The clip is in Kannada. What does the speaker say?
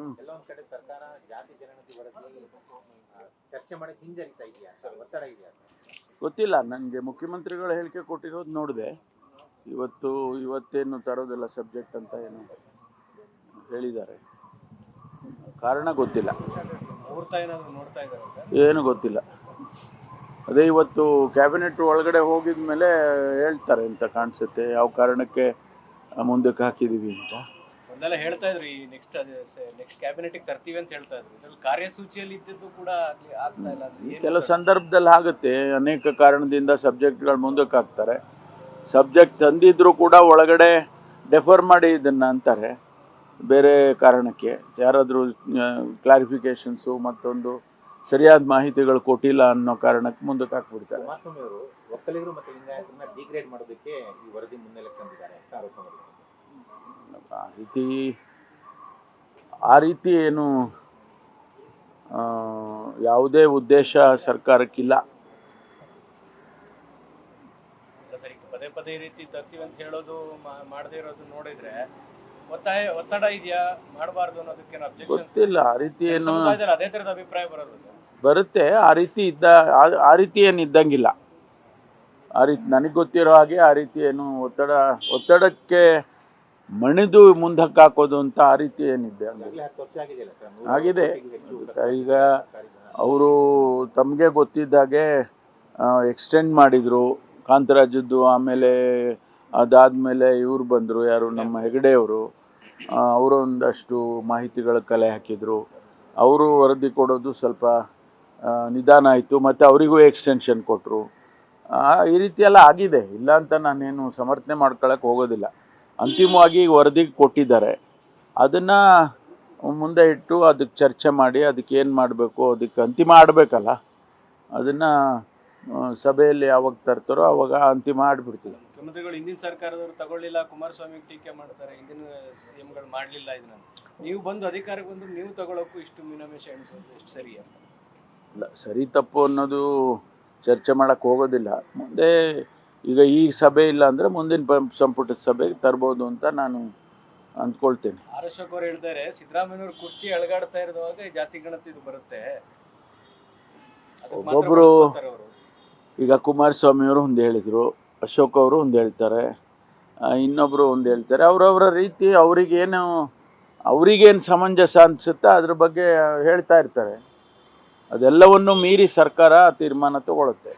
ಒಂದ್ ಕಡೆ ಸರ್ಕಾರ ಜಾತಿ ಜನಗಣತಿ ವರದಿ ಚರ್ಚೆ ಮಾಡಕ್ಕೆ ಹಿಂಜರಿತಾ ಇದೆಯಾ? ಸರ್ ಒತ್ತಡ ಇದೆಯಾ? ಗೊತ್ತಿಲ್ಲ ನನಗೆ ಮುಖ್ಯಮಂತ್ರಿಗಳು ಹೇಳಿಕೆ ಕೊಟ್ಟಿರೋದು ನೋಡಿದೆ. ಇವತ್ತು ಇವತ್ತೇನು ತರೋದಿಲ್ಲ ಸಬ್ಜೆಕ್ಟ್ ಅಂತ ಏನು ಹೇಳಿದ್ದಾರೆ. ಕಾರಣ ಗೊತ್ತಿಲ್ಲ. ಮುಹೂರ್ತ ಏನಾದ್ರು ನೋಡ್ತಾ ಇದ್ದಾರೆ ಸರ್? ಏನು ಗೊತ್ತಿಲ್ಲ. ಅದೇ ಇವತ್ತು ಕ್ಯಾಬಿನೆಟ್ ಒಳಗಡೆ ಹೋಗಿದ ಮೇಲೆ ಹೇಳ್ತಾರೆ ಅಂತ ಕಾಣಿಸುತ್ತೆ ಯಾವ ಕಾರಣಕ್ಕೆ ಮುಂದಕ್ಕೆ ಹಾಕಿದ್ದೀವಿ ಅಂತ. ಮೊದಲೆಲ್ಲ ಹೇಳ್ತಾ ಇದ್ರು ಈ ನೆಕ್ಸ್ಟ್ ನೆಕ್ಸ್ಟ್ ಕ್ಯಾಬಿನೆಟ್ ತರ್ತೀವಿ ಅಂತ ಹೇಳ್ತಾ ಇದ್ರು. ಇದ್ರಲ್ಲಿ ಕಾರ್ಯಸೂಚಿಯಲ್ಲಿ ಇದ್ದದ್ದು ಕೂಡ ಆಗ್ಲಿ- ಆಗ್ತಾ ಇಲ್ಲ ಅಂದ್ರೆ ಏನು ಕೆಲವು ಸಂದರ್ಭದಲ್ಲಿ ಆಗುತ್ತೆ ಅನೇಕ ಕಾರಣದಿಂದ ಸಬ್ಜೆಕ್ಟ್ಗಳು ಮುಂದಕ್ಕೆ ಹಾಕ್ತಾರೆ ಸಬ್ಜೆಕ್ಟ್ ತಂದಿದ್ರು ಕೂಡ ಒಳಗಡೆ ಡೆಫರ್ ಮಾಡಿ ಇದನ್ನು ಅಂತಾರೆ ಬೇರೆ ಕಾರಣಕ್ಕೆ. ಯಾರಾದರೂ ಕ್ಲಾರಿಫಿಕೇಶನ್ಸು ಮತ್ತೊಂದು ಸರಿಯಾದ ಮಾಹಿತಿಗಳು ಕೊಟ್ಟಿಲ್ಲ ಅನ್ನೋ ಕಾರಣಕ್ಕೆ ಮುಂದಕ್ಕೆ ಹಾಕ್ಬಿಡ್ತಾರೆ. ಕುಮಾರಸ್ವಾಮಿ ಅವರು ಒಕ್ಕಲಿಗರು ಮತ್ತು ಲಿಂಗಾಯತರನ್ನ ಡಿಗ್ರೇಡ್ ಮಾಡೋದಕ್ಕೆ ಈ ವರದಿ ಮುನ್ನೆಲೆ ತಂದಿದ್ದಾರೆ ಅಂತ ಆರೋಪ ಮಾಡಿದ್ದಾರೆ. ಆ ರೀತಿ ಆ ರೀತಿ ಏನು ಆ, ಯಾವುದೇ ಉದ್ದೇಶ ಸರ್ಕಾರಕ್ಕಿಲ್ಲ. ಪದೇ ಪದೇ ರೀತಿ ತರ್ತೀವಿ ಅಂತ ಹೇಳೋದು ಮಾಡದೇ ಇರೋದು ನೋಡಿದ್ರೆ ಒತ್ತಾಯ ಒತ್ತಡ ಇದೆಯಾ? ಮಾಡಬಾರ್ದು ಅನ್ನೋದಕ್ಕೆ ಗೊತ್ತಿಲ್ಲ ಆ ರೀತಿ ಏನು ಅದೇ ತರದ ಅಭಿಪ್ರಾಯ ಬರೋದು ಬರುತ್ತೆ ಆ ರೀತಿ ಇದ್ದ ಆ- ಆ ರೀತಿ ಏನು ಇದ್ದಂಗಿಲ್ಲ. ಆ ರೀತಿ ನನಗೆ ಗೊತ್ತಿರೋ ಹಾಗೆ ಆ ರೀತಿ ಏನು ಒತ್ತಡ ಒತ್ತಡಕ್ಕೆ ಮಣಿದು ಮುಂದಕ್ಕೆ ಹಾಕೋದು ಅಂತ ಆ ರೀತಿ ಏನಿದೆ ಆಗಿದೆ ಈಗ ಅವರು ತಮಗೆ ಗೊತ್ತಿದ್ದಾಗೆ ಎಕ್ಸ್ಟೆಂಡ್ ಮಾಡಿದರು. ಕಾಂತರಾಜದ್ದು ಆಮೇಲೆ ಅದಾದಮೇಲೆ ಇವ್ರು ಬಂದರು ಯಾರು ನಮ್ಮ ಹೆಗಡೆಯವರು. ಅವರು ಒಂದಷ್ಟು ಮಾಹಿತಿಗಳ ಕಲೆ ಹಾಕಿದರು. ಅವರು ವರದಿ ಕೊಡೋದು ಸ್ವಲ್ಪ ನಿಧಾನ ಆಯಿತು. ಮತ್ತು ಅವರಿಗೂ ಎಕ್ಸ್ಟೆನ್ಷನ್ ಕೊಟ್ಟರು ಈ ರೀತಿ ಎಲ್ಲ ಆಗಿದೆ. ಇಲ್ಲ ಅಂತ ನಾನೇನು ಸಮರ್ಥನೆ ಮಾಡ್ಕೊಳಕ್ಕೆ ಹೋಗೋದಿಲ್ಲ. ಅಂತಿಮವಾಗಿ ವರದಿ ಕೊಟ್ಟಿದ್ದಾರೆ. ಅದನ್ನು ಮುಂದೆ ಇಟ್ಟು ಅದಕ್ಕೆ ಚರ್ಚೆ ಮಾಡಿ ಅದಕ್ಕೆ ಏನು ಮಾಡಬೇಕು ಅದಕ್ಕೆ ಅಂತಿಮ ಆಡಬೇಕಲ್ಲ. ಅದನ್ನು ಸಭೆಯಲ್ಲಿ ಯಾವಾಗ ತರ್ತಾರೋ ಅವಾಗ ಅಂತಿಮ ಆಡ್ಬಿಡ್ತೀವಿ. ಮುಖ್ಯಮಂತ್ರಿಗಳು ಹಿಂದಿನ ಸರ್ಕಾರದವರು ತಗೊಳ್ಳಿಲ್ಲ ಕುಮಾರಸ್ವಾಮಿ ಟೀಕೆ ಮಾಡ್ತಾರೆ ಹಿಂದಿನ ಸಿಎಂಗಳು ಮಾಡಲಿಲ್ಲ ಇದನ್ನ ನೀವು ಬಂದು ಅಧಿಕಾರಕ್ಕೆ ಬಂದು ನೀವು ತಗೊಳ್ಳೋಕ್ಕೂ ಇಷ್ಟು ಮೀನಾಮೇಷ ಎಣಿಸೋದು ಎಷ್ಟು ಸರಿ ಅಂತ? ಇಲ್ಲ ಸರಿ ತಪ್ಪು ಅನ್ನೋದು ಚರ್ಚೆ ಮಾಡೋಕ್ಕೆ ಹೋಗೋದಿಲ್ಲ. ಮುಂದೆ ಈಗ ಈ ಸಭೆ ಇಲ್ಲ ಅಂದ್ರೆ ಮುಂದಿನ ಸಂಪುಟದ ಸಭೆಗೆ ತರ್ಬೋದು ಅಂತ ನಾನು ಅಂದ್ಕೊಳ್ತೇನೆ. ಆರ್ ಅಶೋಕ್ ಅವ್ರು ಹೇಳ್ತಾರೆ ಸಿದ್ದರಾಮಯ್ಯವ್ರ ಕುರ್ಚಿ ಅಳಗಾಡ್ತಾ ಇರುವಾಗ ಜಾತಿ ಗಣತಿ ಇದು ಬರುತ್ತೆ. ಈಗ ಅವ್ರು. ಈಗ ಕುಮಾರಸ್ವಾಮಿಯವರು ಒಂದು ಹೇಳಿದರು ಅಶೋಕ್ ಅವರು ಒಂದು ಹೇಳ್ತಾರೆ ಇನ್ನೊಬ್ರು ಇನ್ನೊಬ್ಬರು ಒಂದು ಹೇಳ್ತಾರೆ ಅವರವರ ರೀತಿ ಅವರಿಗೇನು ಅವರಿಗೇನು ಸಮಂಜಸ ಅನಿಸುತ್ತೆ ಅದ್ರ ಬಗ್ಗೆ ಹೇಳ್ತಾ ಇರ್ತಾರೆ. ಅದೆಲ್ಲವನ್ನು ಮೀರಿ ಸರ್ಕಾರ ತೀರ್ಮಾನ ತಗೊಳುತ್ತೆ.